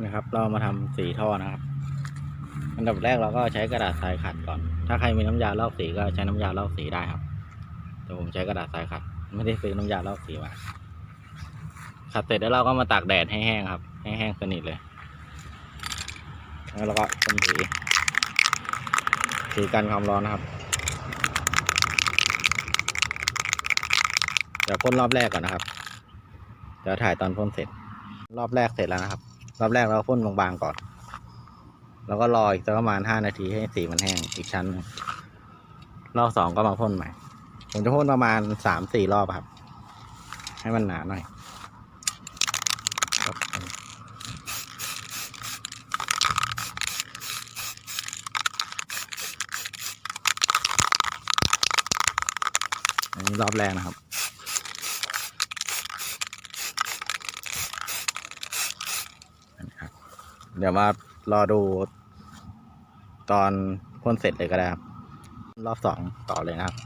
นะครับ เรามาทำสีท่อนะครับ อันดับแรกเราก็ใช้กระดาษทรายขัดก่อน ถ้าใครมีน้ำยาลอกสีก็ใช้น้ำยาลอกสีได้ครับ แต่ผมใช้กระดาษทรายขัด ไม่ได้ซื้อน้ำยาลอกสีมาขัดเสร็จแล้วเราก็มาตากแดดให้แห้งครับ ให้แห้งสนิทเลย แล้วเราก็พ่นสีสีกันความร้อนนะครับเดี๋ยวพ่นรอบแรกก่อนนะครับเดี๋ยวถ่ายตอนพ่นเสร็จ รอบแรกเสร็จแล้วนะครับ รอบแรกเราพ่นบางๆก่อน แล้วก็รออีกประมาณห้านาทีให้สีมันแห้งอีกชั้นรอบสองก็มาพ่นใหม่ ผมจะพ่นประมาณสามสี่รอบครับ ให้มันหนาหน่อยรอันนี้รอบแรกนะครับ เดี๋ยวมารอดูตอนพ่นเสร็จเลยก็ได้ครับ รอบสองต่อเลยนะครับ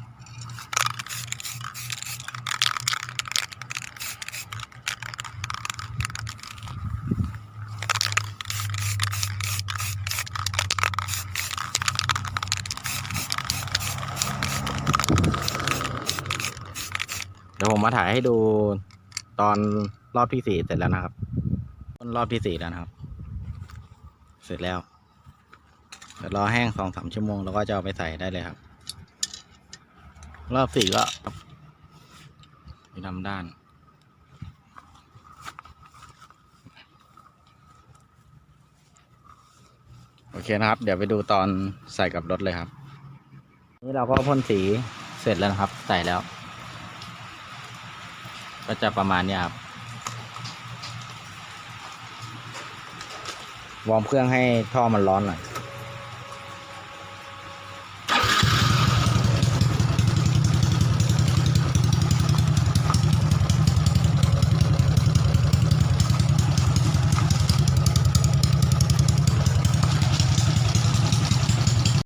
เดี๋ยวผมมาถ่ายให้ดูตอนรอบที่สี่เสร็จแล้วนะครับ รอบที่สี่แล้วนะครับ เสร็จแล้วเดี๋ยวรอแห้งสองสามชั่วโมงแล้วก็จะเอาไปใส่ได้เลยครับ รอบสี่ก็อยู่ทำด้าน โอเคนะครับ เดี๋ยวไปดูตอนใส่กับรถเลยครับ นี่เราก็พ่นสีเสร็จแล้วนะครับ ใส่แล้ว ก็จะประมาณนี้ครับ วอร์มเครื่องให้ท่อมันร้อนหน่อย